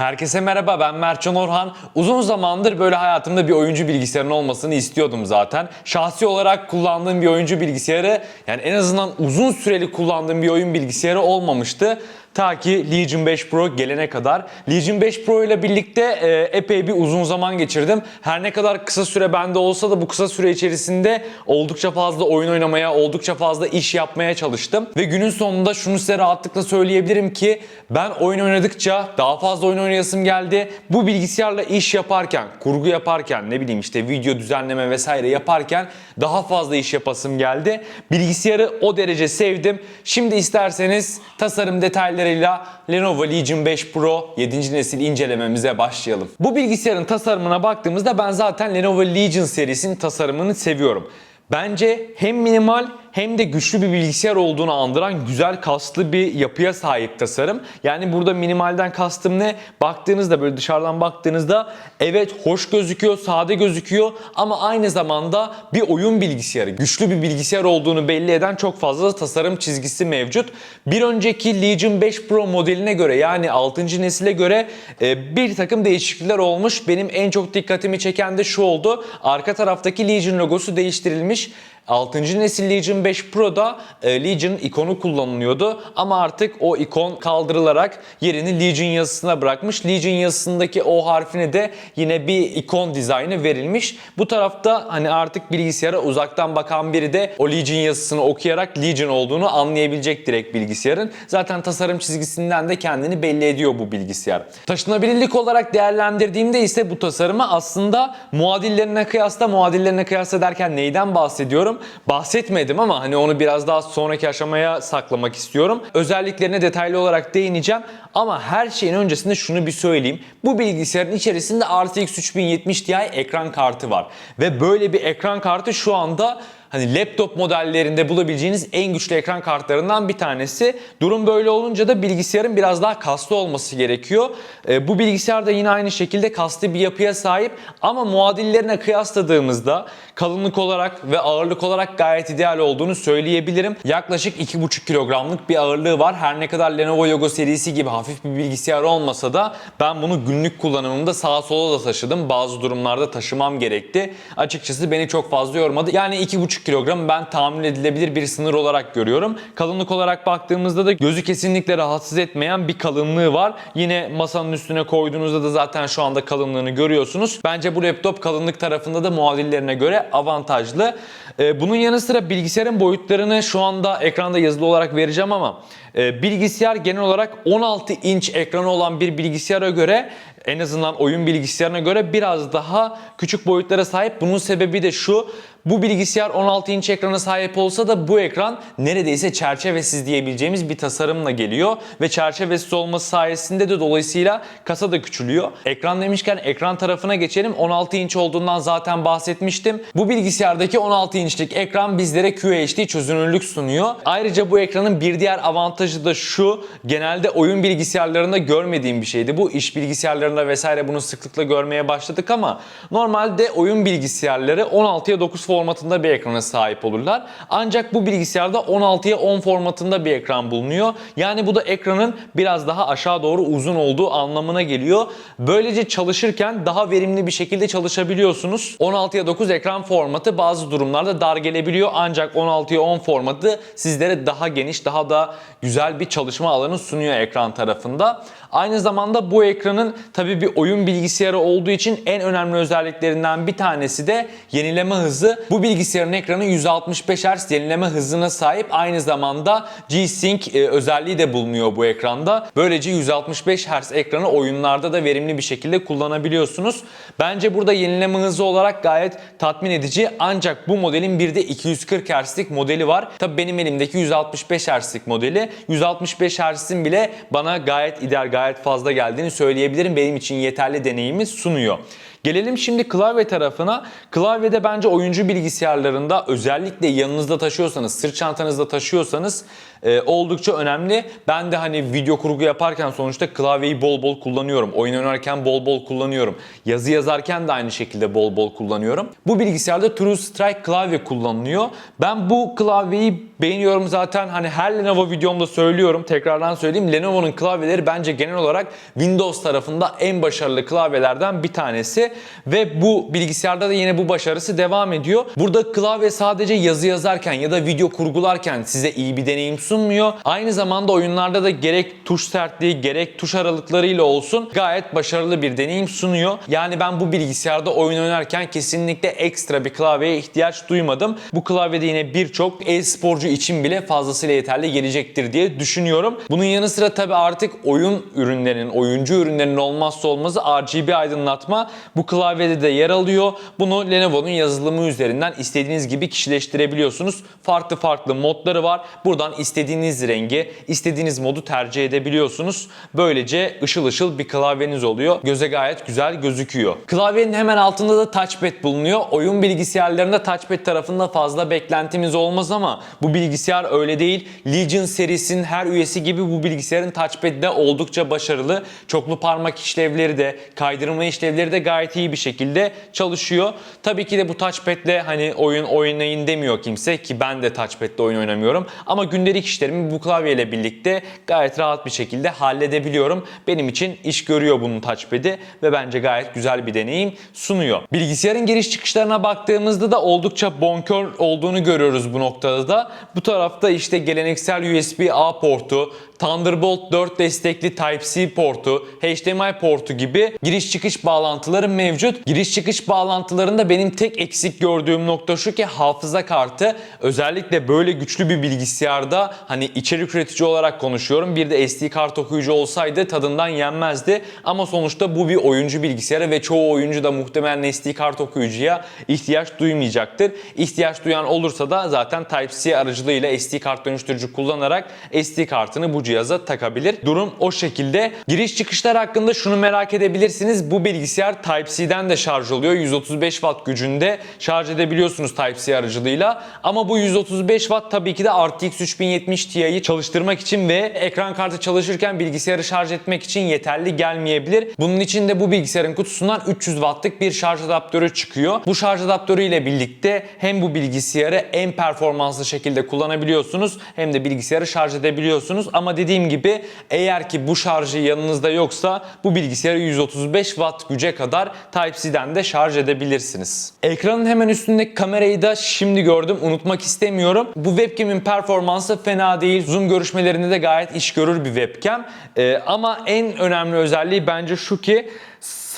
Herkese merhaba ben Mertcan Orhan. Uzun zamandır böyle hayatımda bir oyuncu bilgisayarının olmasını istiyordum zaten. Şahsi olarak kullandığım bir oyuncu bilgisayarı yani en azından uzun süreli kullandığım bir oyun bilgisayarı olmamıştı. Ta ki Legion 5 Pro gelene kadar. Legion 5 Pro ile birlikte e, epey bir uzun zaman geçirdim. Her ne kadar kısa süre bende olsa da bu kısa süre içerisinde oldukça fazla oyun oynamaya, oldukça fazla iş yapmaya çalıştım. Ve günün sonunda şunu size rahatlıkla söyleyebilirim ki ben oyun oynadıkça daha fazla oyun oynayasım geldi. Bu bilgisayarla iş yaparken, kurgu yaparken, ne bileyim işte video düzenleme vesaire yaparken daha fazla iş yapasım geldi. Bilgisayarı o derece sevdim. Şimdi isterseniz tasarım detaylarıyla Lenovo Legion 5 Pro 7. nesil incelememize başlayalım. Bu bilgisayarın tasarımına baktığımızda ben zaten Lenovo Legion serisinin tasarımını seviyorum. Bence hem minimal hem de güçlü bir bilgisayar olduğunu andıran güzel kaslı bir yapıya sahip tasarım. Yani burada minimalden kastım ne? Baktığınızda böyle dışarıdan baktığınızda evet hoş gözüküyor, sade gözüküyor ama aynı zamanda bir oyun bilgisayarı, güçlü bir bilgisayar olduğunu belli eden çok fazla tasarım çizgisi mevcut. Bir önceki Legion 5 Pro modeline göre yani 6. nesile göre e, bir takım değişiklikler olmuş. Benim en çok dikkatimi çeken de şu oldu. Arka taraftaki Legion logosu değiştirilmiş. 6. nesil Legion 5 Pro'da e, Legion ikonu kullanılıyordu ama artık o ikon kaldırılarak yerini Legion yazısına bırakmış. Legion yazısındaki O harfine de yine bir ikon dizaynı verilmiş. Bu tarafta hani artık bilgisayara uzaktan bakan biri de o Legion yazısını okuyarak Legion olduğunu anlayabilecek direkt bilgisayarın. Zaten tasarım çizgisinden de kendini belli ediyor bu bilgisayar. Taşınabilirlik olarak değerlendirdiğimde ise bu tasarımı aslında muadillerine kıyasla muadillerine kıyasla derken neyden bahsediyorum? Bahsetmedim ama hani onu biraz daha sonraki aşamaya saklamak istiyorum. Özelliklerine detaylı olarak değineceğim ama her şeyin öncesinde şunu bir söyleyeyim. Bu bilgisayarın içerisinde RTX 3070 Ti ekran kartı var ve böyle bir ekran kartı şu anda hani laptop modellerinde bulabileceğiniz en güçlü ekran kartlarından bir tanesi. Durum böyle olunca da bilgisayarın biraz daha kaslı olması gerekiyor. E, bu bilgisayar da yine aynı şekilde kaslı bir yapıya sahip ama muadillerine kıyasladığımızda kalınlık olarak ve ağırlık olarak gayet ideal olduğunu söyleyebilirim. Yaklaşık 2,5 kilogramlık bir ağırlığı var. Her ne kadar Lenovo Yoga serisi gibi hafif bir bilgisayar olmasa da ben bunu günlük kullanımımda sağa sola da taşıdım. Bazı durumlarda taşımam gerekti. Açıkçası beni çok fazla yormadı. Yani 2,5 kilogram ben tahammül edilebilir bir sınır olarak görüyorum. Kalınlık olarak baktığımızda da gözü kesinlikle rahatsız etmeyen bir kalınlığı var. Yine masanın üstüne koyduğunuzda da zaten şu anda kalınlığını görüyorsunuz. Bence bu laptop kalınlık tarafında da muadillerine göre avantajlı. Ee, bunun yanı sıra bilgisayarın boyutlarını şu anda ekranda yazılı olarak vereceğim ama e, bilgisayar genel olarak 16 inç ekranı olan bir bilgisayara göre en azından oyun bilgisayarına göre biraz daha küçük boyutlara sahip. Bunun sebebi de şu. Bu bilgisayar 16 inç ekrana sahip olsa da bu ekran neredeyse çerçevesiz diyebileceğimiz bir tasarımla geliyor ve çerçevesiz olması sayesinde de dolayısıyla kasa da küçülüyor. Ekran demişken ekran tarafına geçelim. 16 inç olduğundan zaten bahsetmiştim. Bu bilgisayardaki 16 inçlik ekran bizlere QHD çözünürlük sunuyor. Ayrıca bu ekranın bir diğer avantajı da şu. Genelde oyun bilgisayarlarında görmediğim bir şeydi. Bu iş bilgisayarlarında vesaire bunu sıklıkla görmeye başladık ama normalde oyun bilgisayarları 16'ya 9 formatında bir ekrana sahip olurlar. Ancak bu bilgisayarda 16'ya 10 formatında bir ekran bulunuyor. Yani bu da ekranın biraz daha aşağı doğru uzun olduğu anlamına geliyor. Böylece çalışırken daha verimli bir şekilde çalışabiliyorsunuz. 16'ya 9 ekran formatı bazı durumlarda dar gelebiliyor. Ancak 16'ya 10 formatı sizlere daha geniş, daha da güzel bir çalışma alanı sunuyor ekran tarafında. Aynı zamanda bu ekranın tabii bir oyun bilgisayarı olduğu için en önemli özelliklerinden bir tanesi de yenileme hızı. Bu bilgisayarın ekranı 165 Hz yenileme hızına sahip. Aynı zamanda G-Sync e, özelliği de bulunuyor bu ekranda. Böylece 165 Hz ekranı oyunlarda da verimli bir şekilde kullanabiliyorsunuz. Bence burada yenileme hızı olarak gayet tatmin edici. Ancak bu modelin bir de 240 Hz'lik modeli var. Tabii benim elimdeki 165 Hz'lik modeli. 165 Hz'in bile bana gayet ideal, gayet fazla geldiğini söyleyebilirim. Benim için yeterli deneyimi sunuyor. Gelelim şimdi klavye tarafına. Klavyede bence oyuncu bilgisayarlarında özellikle yanınızda taşıyorsanız, sırt çantanızda taşıyorsanız e, oldukça önemli. Ben de hani video kurgu yaparken sonuçta klavyeyi bol bol kullanıyorum. Oyun oynarken bol bol kullanıyorum. Yazı yazarken de aynı şekilde bol bol kullanıyorum. Bu bilgisayarda True Strike klavye kullanılıyor. Ben bu klavyeyi beğeniyorum zaten. Hani her Lenovo videomda söylüyorum. Tekrardan söyleyeyim. Lenovo'nun klavyeleri bence genel olarak Windows tarafında en başarılı klavyelerden bir tanesi. Ve bu bilgisayarda da yine bu başarısı devam ediyor. Burada klavye sadece yazı yazarken ya da video kurgularken size iyi bir deneyim sunmuyor. Aynı zamanda oyunlarda da gerek tuş sertliği gerek tuş aralıklarıyla olsun gayet başarılı bir deneyim sunuyor. Yani ben bu bilgisayarda oyun oynarken kesinlikle ekstra bir klavyeye ihtiyaç duymadım. Bu klavyede yine birçok e-sporcu için bile fazlasıyla yeterli gelecektir diye düşünüyorum. Bunun yanı sıra tabi artık oyun ürünlerinin, oyuncu ürünlerinin olmazsa olmazı RGB aydınlatma bu klavyede de yer alıyor. Bunu Lenovo'nun yazılımı üzerinden istediğiniz gibi kişileştirebiliyorsunuz. Farklı farklı modları var. Buradan istediğiniz rengi, istediğiniz modu tercih edebiliyorsunuz. Böylece ışıl ışıl bir klavyeniz oluyor. Göze gayet güzel gözüküyor. Klavyenin hemen altında da touchpad bulunuyor. Oyun bilgisayarlarında touchpad tarafında fazla beklentimiz olmaz ama bu bilgisayar öyle değil. Legion serisinin her üyesi gibi bu bilgisayarın touchpad'i de oldukça başarılı. Çoklu parmak işlevleri de, kaydırma işlevleri de gayet iyi bir şekilde çalışıyor. Tabii ki de bu touchpad'le hani oyun oynayın demiyor kimse ki ben de touchpad'le oyun oynamıyorum. Ama gündelik işlerimi bu klavyeyle birlikte gayet rahat bir şekilde halledebiliyorum. Benim için iş görüyor bunun touchpad'i ve bence gayet güzel bir deneyim sunuyor. Bilgisayarın giriş çıkışlarına baktığımızda da oldukça bonkör olduğunu görüyoruz bu noktada da. Bu tarafta işte geleneksel USB-A portu, Thunderbolt 4 destekli Type-C portu, HDMI portu gibi giriş çıkış bağlantıları mevcut. Giriş çıkış bağlantılarında benim tek eksik gördüğüm nokta şu ki hafıza kartı özellikle böyle güçlü bir bilgisayarda hani içerik üretici olarak konuşuyorum. Bir de SD kart okuyucu olsaydı tadından yenmezdi. Ama sonuçta bu bir oyuncu bilgisayarı ve çoğu oyuncu da muhtemelen SD kart okuyucuya ihtiyaç duymayacaktır. İhtiyaç duyan olursa da zaten Type-C aracılığıyla SD kart dönüştürücü kullanarak SD kartını bu cihaza takabilir. Durum o şekilde. Giriş çıkışlar hakkında şunu merak edebilirsiniz. Bu bilgisayar Type-C'den de şarj oluyor. 135 Watt gücünde şarj edebiliyorsunuz Type-C aracılığıyla. Ama bu 135 Watt tabii ki de RTX 3070 Ti'yi çalıştırmak için ve ekran kartı çalışırken bilgisayarı şarj etmek için yeterli gelmeyebilir. Bunun için de bu bilgisayarın kutusundan 300 Watt'lık bir şarj adaptörü çıkıyor. Bu şarj adaptörü ile birlikte hem bu bilgisayarı en performanslı şekilde kullanabiliyorsunuz hem de bilgisayarı şarj edebiliyorsunuz. Ama dediğim gibi eğer ki bu şarjı yanınızda yoksa bu bilgisayarı 135 Watt güce kadar Type-C'den de şarj edebilirsiniz. Ekranın hemen üstündeki kamerayı da şimdi gördüm. Unutmak istemiyorum. Bu webcam'in performansı fena değil. Zoom görüşmelerinde de gayet iş görür bir webcam. Ee, ama en önemli özelliği bence şu ki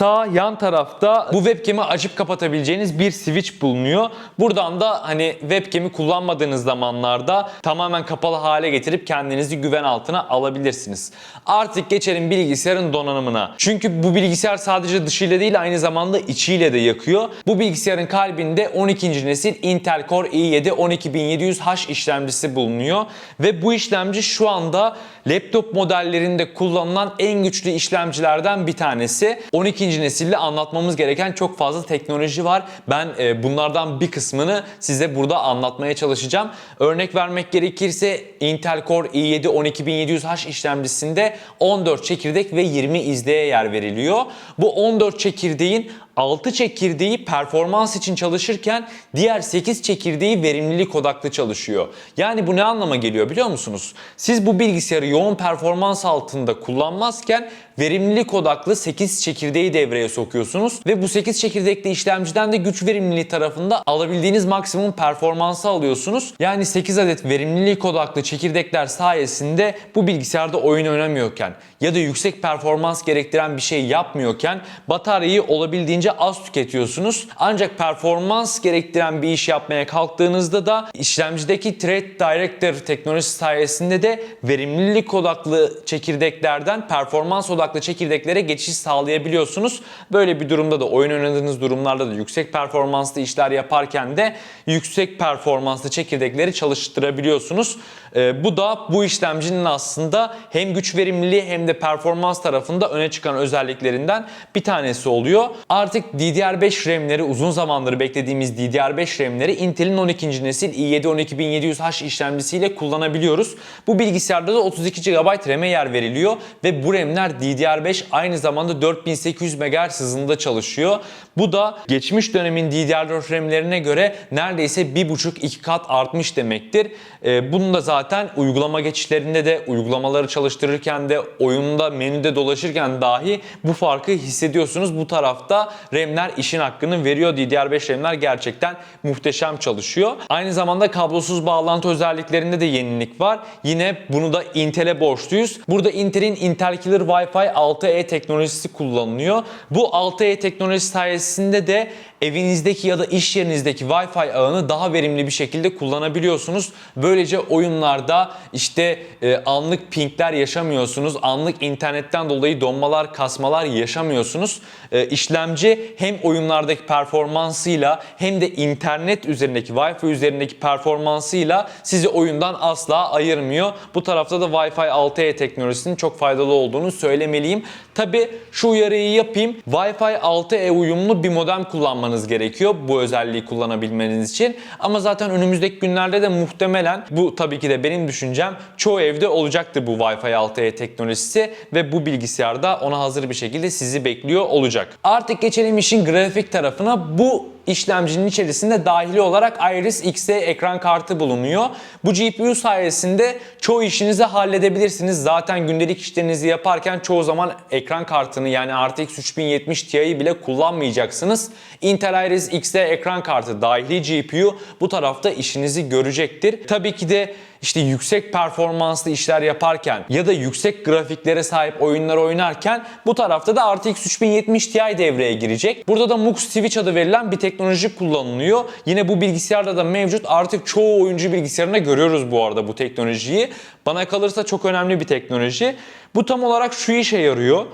sağ yan tarafta bu webcam'i açıp kapatabileceğiniz bir switch bulunuyor. Buradan da hani webcam'i kullanmadığınız zamanlarda tamamen kapalı hale getirip kendinizi güven altına alabilirsiniz. Artık geçelim bilgisayarın donanımına. Çünkü bu bilgisayar sadece dışıyla değil aynı zamanda içiyle de yakıyor. Bu bilgisayarın kalbinde 12. nesil Intel Core i7 12700H işlemcisi bulunuyor ve bu işlemci şu anda laptop modellerinde kullanılan en güçlü işlemcilerden bir tanesi. 12. nesilde anlatmamız gereken çok fazla teknoloji var. Ben e, bunlardan bir kısmını size burada anlatmaya çalışacağım. Örnek vermek gerekirse Intel Core i7 12700H işlemcisinde 14 çekirdek ve 20 izleye yer veriliyor. Bu 14 çekirdeğin 6 çekirdeği performans için çalışırken diğer 8 çekirdeği verimlilik odaklı çalışıyor. Yani bu ne anlama geliyor biliyor musunuz? Siz bu bilgisayarı yoğun performans altında kullanmazken verimlilik odaklı 8 çekirdeği devreye sokuyorsunuz ve bu 8 çekirdekli işlemciden de güç verimliliği tarafında alabildiğiniz maksimum performansı alıyorsunuz. Yani 8 adet verimlilik odaklı çekirdekler sayesinde bu bilgisayarda oyun oynamıyorken ya da yüksek performans gerektiren bir şey yapmıyorken bataryayı olabildiğince az tüketiyorsunuz. Ancak performans gerektiren bir iş yapmaya kalktığınızda da işlemcideki Thread Director teknolojisi sayesinde de verimlilik odaklı çekirdeklerden performans odaklı çekirdeklere geçiş sağlayabiliyorsunuz. Böyle bir durumda da oyun oynadığınız durumlarda da yüksek performanslı işler yaparken de yüksek performanslı çekirdekleri çalıştırabiliyorsunuz. E, bu da bu işlemcinin aslında hem güç verimliliği hem de performans tarafında öne çıkan özelliklerinden bir tanesi oluyor. Artık DDR5 RAM'leri uzun zamandır beklediğimiz DDR5 RAM'leri Intel'in 12. nesil i7 12700H işlemcisiyle kullanabiliyoruz. Bu bilgisayarda da 32 GB RAM'e yer veriliyor ve bu RAM'ler DDR5 aynı zamanda 4800 MHz hızında çalışıyor. Bu da geçmiş dönemin DDR4 RAM'lerine göre neredeyse 1,5-2 kat artmış demektir. Ee, bunu da zaten uygulama geçişlerinde de, uygulamaları çalıştırırken de, oyunda menüde dolaşırken dahi bu farkı hissediyorsunuz. Bu tarafta RAM'ler işin hakkını veriyor. DDR5 RAM'ler gerçekten muhteşem çalışıyor. Aynı zamanda kablosuz bağlantı özelliklerinde de yenilik var. Yine bunu da Intel'e borçluyuz. Burada Intel'in Intel Killer Wi-Fi 6E teknolojisi kullanılıyor. Bu 6E teknolojisi sayesinde de evinizdeki ya da iş yerinizdeki Wi-Fi ağını daha verimli bir şekilde kullanabiliyorsunuz. Böylece oyunlarda işte e, anlık pingler yaşamıyorsunuz. Anlık internetten dolayı donmalar, kasmalar yaşamıyorsunuz. E, işlemci hem oyunlardaki performansıyla hem de internet üzerindeki Wi-Fi üzerindeki performansıyla sizi oyundan asla ayırmıyor. Bu tarafta da Wi-Fi 6E teknolojisinin çok faydalı olduğunu söylemeliyim. Tabi şu uyarıyı yapayım. Wi-Fi 6E uyumlu bir modem kullanmanız gerekiyor bu özelliği kullanabilmeniz için. Ama zaten önümüzdeki günlerde de muhtemelen bu tabii ki de benim düşüncem çoğu evde olacaktır bu Wi-Fi 6E teknolojisi ve bu bilgisayarda ona hazır bir şekilde sizi bekliyor olacak. Artık geçelim işin grafik tarafına. Bu işlemcinin içerisinde dahili olarak Iris Xe ekran kartı bulunuyor. Bu GPU sayesinde çoğu işinizi halledebilirsiniz. Zaten gündelik işlerinizi yaparken çoğu zaman ekran kartını yani RTX 3070 Ti'yi bile kullanmayacaksınız. Intel Iris Xe ekran kartı dahili GPU bu tarafta işinizi görecektir. Tabii ki de işte yüksek performanslı işler yaparken ya da yüksek grafiklere sahip oyunlar oynarken bu tarafta da RTX 3070 Ti devreye girecek. Burada da MUX Switch adı verilen bir teknoloji kullanılıyor. Yine bu bilgisayarda da mevcut. Artık çoğu oyuncu bilgisayarında görüyoruz bu arada bu teknolojiyi. Bana kalırsa çok önemli bir teknoloji. Bu tam olarak şu işe yarıyor.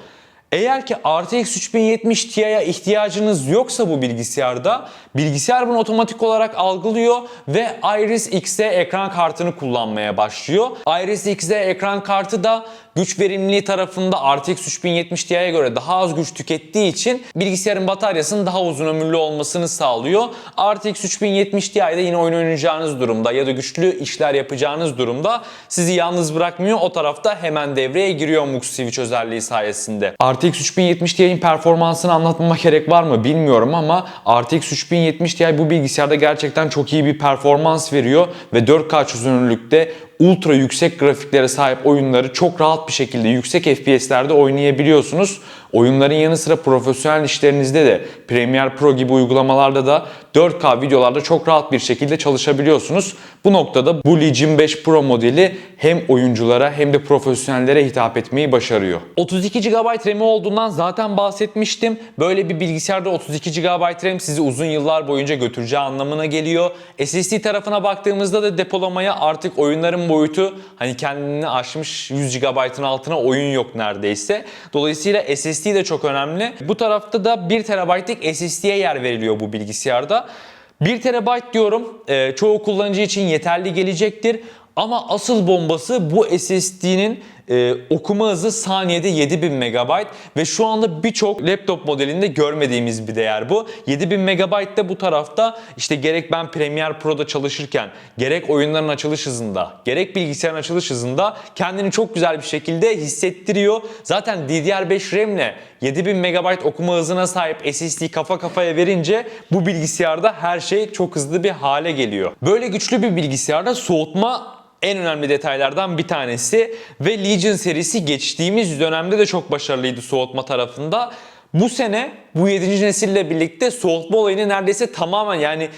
Eğer ki RTX 3070 Ti'ye ihtiyacınız yoksa bu bilgisayarda bilgisayar bunu otomatik olarak algılıyor ve Iris Xe ekran kartını kullanmaya başlıyor. Iris Xe ekran kartı da güç verimliliği tarafında RTX 3070 Ti'ye göre daha az güç tükettiği için bilgisayarın bataryasının daha uzun ömürlü olmasını sağlıyor. RTX 3070 Ti'de yine oyun oynayacağınız durumda ya da güçlü işler yapacağınız durumda sizi yalnız bırakmıyor. O tarafta hemen devreye giriyor MUX Switch özelliği sayesinde. RTX 3070 Ti'nin performansını anlatmama gerek var mı bilmiyorum ama RTX 3070 Ti bu bilgisayarda gerçekten çok iyi bir performans veriyor ve 4K çözünürlükte ultra yüksek grafiklere sahip oyunları çok rahat bir şekilde yüksek FPS'lerde oynayabiliyorsunuz. Oyunların yanı sıra profesyonel işlerinizde de Premiere Pro gibi uygulamalarda da 4K videolarda çok rahat bir şekilde çalışabiliyorsunuz. Bu noktada bu Legion 5 Pro modeli hem oyunculara hem de profesyonellere hitap etmeyi başarıyor. 32 GB RAM'i olduğundan zaten bahsetmiştim. Böyle bir bilgisayarda 32 GB RAM sizi uzun yıllar boyunca götüreceği anlamına geliyor. SSD tarafına baktığımızda da depolamaya artık oyunların boyutu hani kendini aşmış 100 GB'ın altına oyun yok neredeyse. Dolayısıyla SSD de çok önemli. Bu tarafta da 1 TB'lik SSD'ye yer veriliyor bu bilgisayarda. 1 TB diyorum e, çoğu kullanıcı için yeterli gelecektir. Ama asıl bombası bu SSD'nin e, okuma hızı saniyede 7000 MB ve şu anda birçok laptop modelinde görmediğimiz bir değer bu. 7000 MB de bu tarafta işte gerek ben Premiere Pro'da çalışırken gerek oyunların açılış hızında gerek bilgisayarın açılış hızında kendini çok güzel bir şekilde hissettiriyor. Zaten DDR5 RAM ile 7000 MB okuma hızına sahip SSD kafa kafaya verince bu bilgisayarda her şey çok hızlı bir hale geliyor. Böyle güçlü bir bilgisayarda soğutma en önemli detaylardan bir tanesi ve Legion serisi geçtiğimiz dönemde de çok başarılıydı soğutma tarafında. Bu sene bu 7. nesille birlikte soğutma olayını neredeyse tamamen yani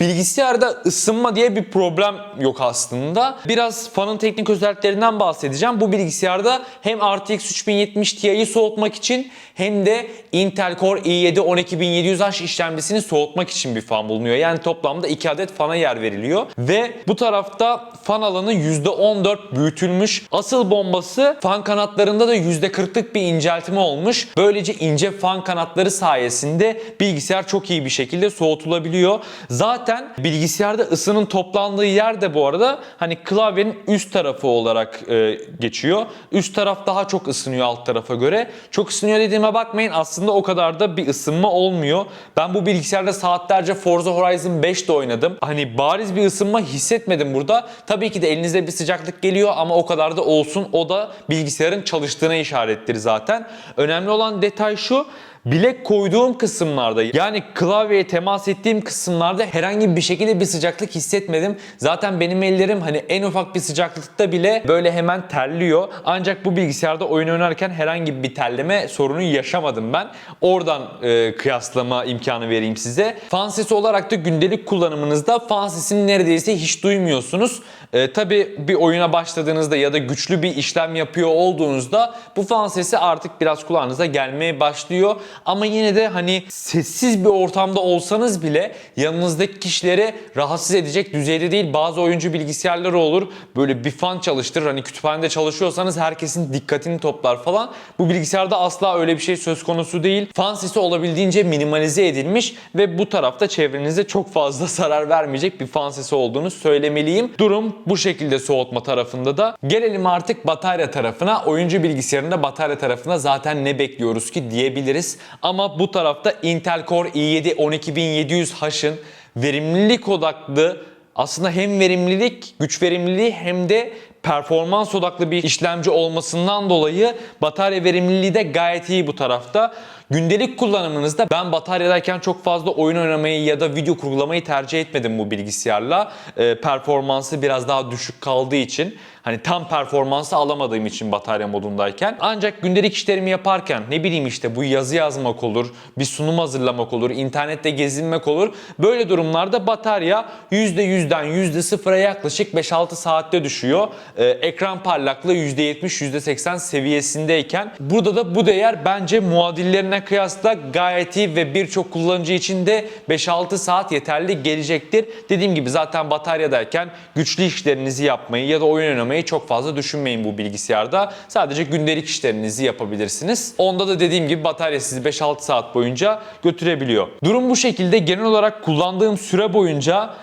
Bilgisayarda ısınma diye bir problem yok aslında. Biraz fanın teknik özelliklerinden bahsedeceğim. Bu bilgisayarda hem RTX 3070 Ti'yi soğutmak için hem de Intel Core i7 12700H işlemcisini soğutmak için bir fan bulunuyor. Yani toplamda 2 adet fana yer veriliyor. Ve bu tarafta fan alanı %14 büyütülmüş. Asıl bombası fan kanatlarında da %40'lık bir inceltme olmuş. Böylece ince fan kanatları sayesinde bilgisayar çok iyi bir şekilde soğutulabiliyor. Zaten Zaten bilgisayarda ısının toplandığı yer de bu arada hani klavyenin üst tarafı olarak e, geçiyor. Üst taraf daha çok ısınıyor alt tarafa göre. Çok ısınıyor dediğime bakmayın aslında o kadar da bir ısınma olmuyor. Ben bu bilgisayarda saatlerce Forza Horizon 5'te oynadım. Hani bariz bir ısınma hissetmedim burada. Tabii ki de elinize bir sıcaklık geliyor ama o kadar da olsun. O da bilgisayarın çalıştığına işarettir zaten. Önemli olan detay şu. Bilek koyduğum kısımlarda yani klavyeye temas ettiğim kısımlarda herhangi bir şekilde bir sıcaklık hissetmedim. Zaten benim ellerim hani en ufak bir sıcaklıkta bile böyle hemen terliyor. Ancak bu bilgisayarda oyun oynarken herhangi bir terleme sorunu yaşamadım ben. Oradan e, kıyaslama imkanı vereyim size. Fan sesi olarak da gündelik kullanımınızda fan sesini neredeyse hiç duymuyorsunuz. E, Tabi bir oyuna başladığınızda ya da güçlü bir işlem yapıyor olduğunuzda bu fan sesi artık biraz kulağınıza gelmeye başlıyor. Ama yine de hani sessiz bir ortamda olsanız bile yanınızdaki kişileri rahatsız edecek düzeyde değil. Bazı oyuncu bilgisayarları olur. Böyle bir fan çalıştırır. Hani kütüphanede çalışıyorsanız herkesin dikkatini toplar falan. Bu bilgisayarda asla öyle bir şey söz konusu değil. Fan sesi olabildiğince minimalize edilmiş ve bu tarafta çevrenize çok fazla zarar vermeyecek bir fan sesi olduğunu söylemeliyim. Durum bu şekilde soğutma tarafında da. Gelelim artık batarya tarafına. Oyuncu bilgisayarında batarya tarafına zaten ne bekliyoruz ki diyebiliriz. Ama bu tarafta Intel Core i7 12700H'ın verimlilik odaklı aslında hem verimlilik, güç verimliliği hem de performans odaklı bir işlemci olmasından dolayı batarya verimliliği de gayet iyi bu tarafta. Gündelik kullanımınızda ben bataryadayken çok fazla oyun oynamayı ya da video kurgulamayı tercih etmedim bu bilgisayarla. Ee, performansı biraz daha düşük kaldığı için hani tam performansı alamadığım için batarya modundayken. Ancak gündelik işlerimi yaparken ne bileyim işte bu yazı yazmak olur, bir sunum hazırlamak olur, internette gezinmek olur. Böyle durumlarda batarya %100'den %0'a yaklaşık 5-6 saatte düşüyor. Ee, ekran parlaklığı %70, %80 seviyesindeyken burada da bu değer bence muadillerine kıyasla gayet iyi ve birçok kullanıcı için de 5-6 saat yeterli gelecektir. Dediğim gibi zaten bataryadayken güçlü işlerinizi yapmayı ya da oyun oynamayı çok fazla düşünmeyin bu bilgisayarda. Sadece gündelik işlerinizi yapabilirsiniz. Onda da dediğim gibi batarya sizi 5-6 saat boyunca götürebiliyor. Durum bu şekilde genel olarak kullandığım süre boyunca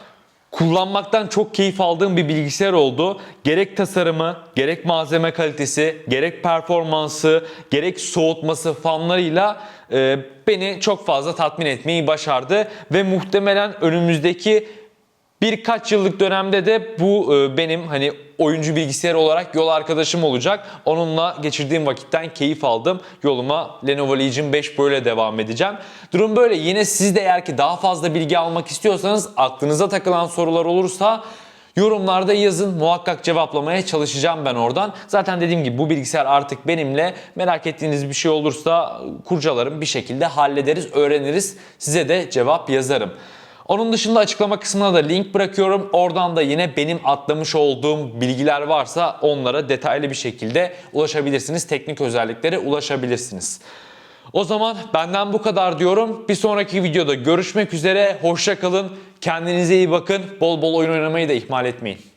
kullanmaktan çok keyif aldığım bir bilgisayar oldu. Gerek tasarımı, gerek malzeme kalitesi, gerek performansı, gerek soğutması fanlarıyla e, beni çok fazla tatmin etmeyi başardı ve muhtemelen önümüzdeki birkaç yıllık dönemde de bu e, benim hani oyuncu bilgisayar olarak yol arkadaşım olacak. Onunla geçirdiğim vakitten keyif aldım. Yoluma Lenovo Legion 5 böyle devam edeceğim. Durum böyle. Yine siz de eğer ki daha fazla bilgi almak istiyorsanız aklınıza takılan sorular olursa Yorumlarda yazın muhakkak cevaplamaya çalışacağım ben oradan. Zaten dediğim gibi bu bilgisayar artık benimle merak ettiğiniz bir şey olursa kurcalarım bir şekilde hallederiz, öğreniriz. Size de cevap yazarım. Onun dışında açıklama kısmına da link bırakıyorum. Oradan da yine benim atlamış olduğum bilgiler varsa onlara detaylı bir şekilde ulaşabilirsiniz. Teknik özelliklere ulaşabilirsiniz. O zaman benden bu kadar diyorum. Bir sonraki videoda görüşmek üzere. Hoşça kalın. Kendinize iyi bakın. Bol bol oyun oynamayı da ihmal etmeyin.